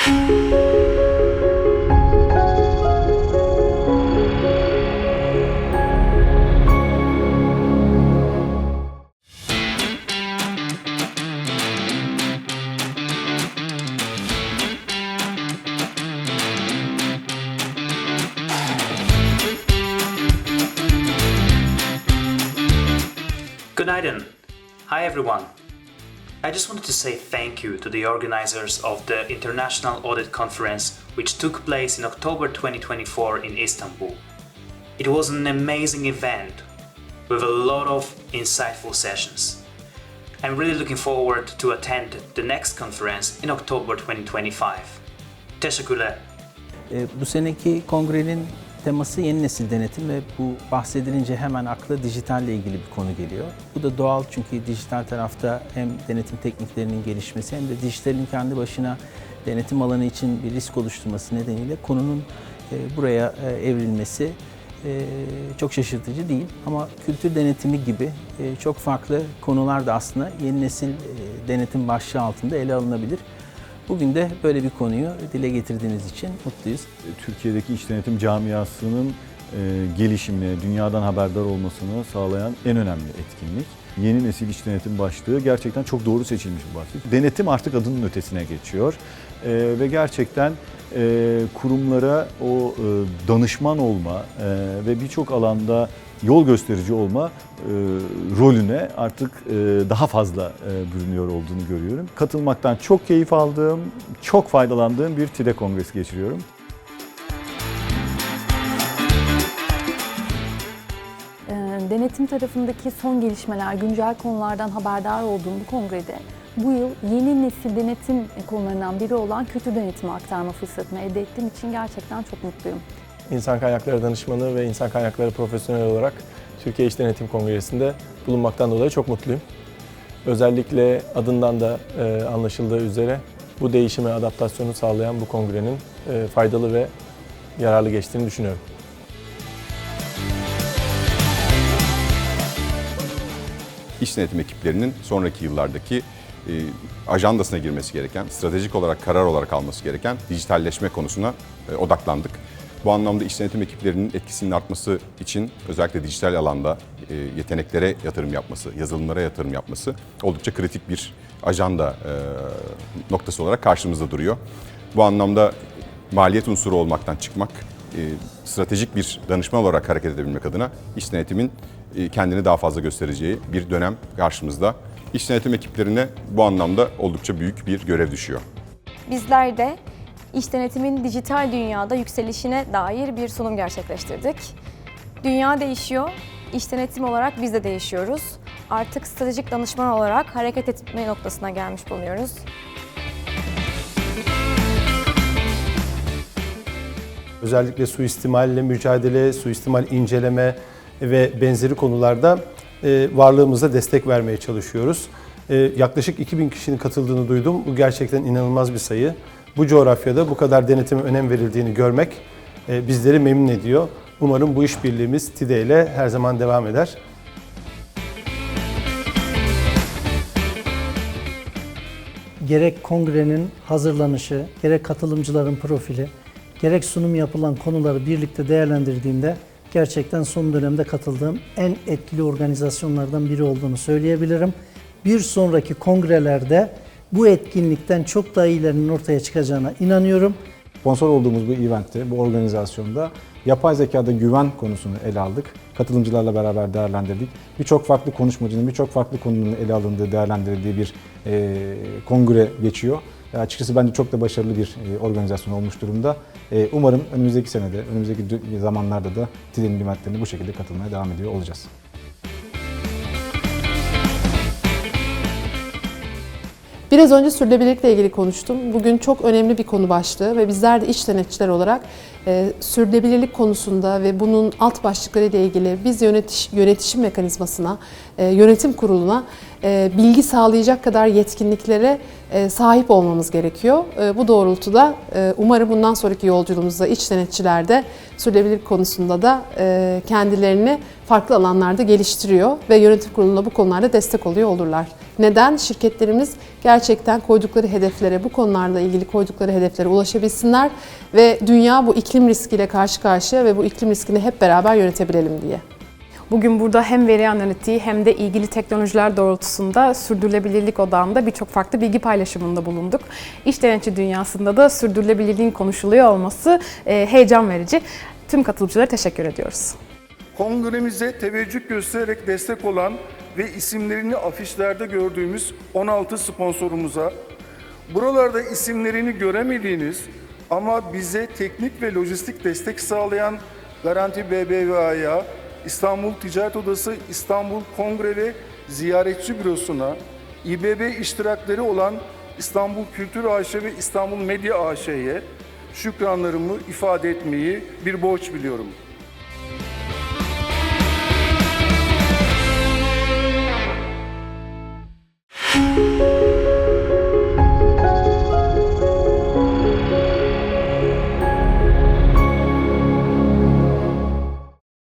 Good night hi everyone. I just wanted to say thank you to the organizers of the International Audit Conference which took place in October 2024 in Istanbul. It was an amazing event with a lot of insightful sessions. I'm really looking forward to attend the next conference in October 2025. Teşekkürler. E, Bu seneki kongrenin teması yeni nesil denetim ve bu bahsedilince hemen akla dijitalle ilgili bir konu geliyor. Bu da doğal çünkü dijital tarafta hem denetim tekniklerinin gelişmesi hem de dijitalin kendi başına denetim alanı için bir risk oluşturması nedeniyle konunun e, buraya e, evrilmesi e, çok şaşırtıcı değil. Ama kültür denetimi gibi çok farklı konular da aslında yeni nesil denetim başlığı altında ele alınabilir. Bugün de böyle bir konuyu dile getirdiğiniz için mutluyuz. Türkiye'deki iç denetim camiasının e, gelişimine, dünyadan haberdar olmasını sağlayan en önemli etkinlik. Yeni nesil iç denetim başlığı gerçekten çok doğru seçilmiş bir başlık. Denetim artık adının ötesine geçiyor E, ve gerçekten e, kurumlara o e, danışman olma e, ve birçok alanda yol gösterici olma e, rolüne artık e, daha fazla e, bürünüyor olduğunu görüyorum. Katılmaktan çok keyif aldığım, çok faydalandığım bir TİDE kongresi geçiriyorum. Ee, Denetim tarafındaki son gelişmeler, güncel konulardan haberdar olduğum bu kongrede bu yıl yeni nesil denetim konularından biri olan kötü denetimi aktarma fırsatını elde ettiğim için gerçekten çok mutluyum. İnsan Kaynakları Danışmanı ve İnsan Kaynakları Profesyonel olarak Türkiye İş Denetim Kongresi'nde bulunmaktan dolayı çok mutluyum. Özellikle adından da e, anlaşıldığı üzere bu değişime adaptasyonu sağlayan bu kongrenin e, faydalı ve yararlı geçtiğini düşünüyorum. iş denetim ekiplerinin sonraki yıllardaki e, ajandasına girmesi gereken, stratejik olarak karar olarak alması gereken dijitalleşme konusuna e, odaklandık. Bu anlamda iş denetim ekiplerinin etkisinin artması için özellikle dijital alanda e, yeteneklere yatırım yapması, yazılımlara yatırım yapması oldukça kritik bir ajanda e, noktası olarak karşımızda duruyor. Bu anlamda maliyet unsuru olmaktan çıkmak, e, stratejik bir danışman olarak hareket edebilmek adına iş denetimin kendini daha fazla göstereceği bir dönem karşımızda. İş denetim ekiplerine bu anlamda oldukça büyük bir görev düşüyor. Bizler de iş denetimin dijital dünyada yükselişine dair bir sunum gerçekleştirdik. Dünya değişiyor, iş denetim olarak biz de değişiyoruz. Artık stratejik danışman olarak hareket etme noktasına gelmiş bulunuyoruz. Özellikle suistimalle mücadele, suistimal inceleme ve benzeri konularda e, varlığımıza destek vermeye çalışıyoruz. E, yaklaşık 2000 kişinin katıldığını duydum. Bu gerçekten inanılmaz bir sayı. Bu coğrafyada bu kadar denetime önem verildiğini görmek e, bizleri memnun ediyor. Umarım bu işbirliğimiz TİDE ile her zaman devam eder. gerek kongrenin hazırlanışı, gerek katılımcıların profili, gerek sunum yapılan konuları birlikte değerlendirdiğimde gerçekten son dönemde katıldığım en etkili organizasyonlardan biri olduğunu söyleyebilirim. Bir sonraki kongrelerde bu etkinlikten çok daha iyilerinin ortaya çıkacağına inanıyorum. Sponsor olduğumuz bu eventte, bu organizasyonda yapay zekada güven konusunu ele aldık. Katılımcılarla beraber değerlendirdik. Birçok farklı konuşmacının, birçok farklı konunun ele alındığı, değerlendirildiği bir e, kongre geçiyor. E, açıkçası bence çok da başarılı bir e, organizasyon olmuş durumda. E, umarım önümüzdeki senede, önümüzdeki zamanlarda da TİDE'nin eventlerine bu şekilde katılmaya devam ediyor olacağız. Biraz önce sürdürülebilirlikle ilgili konuştum. Bugün çok önemli bir konu başlığı ve bizler de iç denetçiler olarak e, sürdürülebilirlik konusunda ve bunun alt başlıkları ile ilgili biz yönetiş, yönetişim mekanizmasına, e, yönetim kuruluna e, bilgi sağlayacak kadar yetkinliklere e, sahip olmamız gerekiyor. E, bu doğrultuda e, umarım bundan sonraki yolculuğumuzda iç denetçiler de sürdürülebilirlik konusunda da e, kendilerini farklı alanlarda geliştiriyor ve yönetim kuruluna bu konularda destek oluyor olurlar. Neden? Şirketlerimiz gerçekten koydukları hedeflere, bu konularla ilgili koydukları hedeflere ulaşabilsinler ve dünya bu iklim riskiyle karşı karşıya ve bu iklim riskini hep beraber yönetebilelim diye. Bugün burada hem veri analitiği hem de ilgili teknolojiler doğrultusunda sürdürülebilirlik odağında birçok farklı bilgi paylaşımında bulunduk. İş denetçi dünyasında da sürdürülebilirliğin konuşuluyor olması e, heyecan verici. Tüm katılımcılara teşekkür ediyoruz. Kongremize teveccüh göstererek destek olan ve isimlerini afişlerde gördüğümüz 16 sponsorumuza, buralarda isimlerini göremediğiniz ama bize teknik ve lojistik destek sağlayan Garanti BBVA'ya, İstanbul Ticaret Odası, İstanbul Kongre ve Ziyaretçi Bürosu'na, İBB iştirakleri olan İstanbul Kültür AŞ ve İstanbul Medya AŞ'ye şükranlarımı ifade etmeyi bir borç biliyorum. Müzik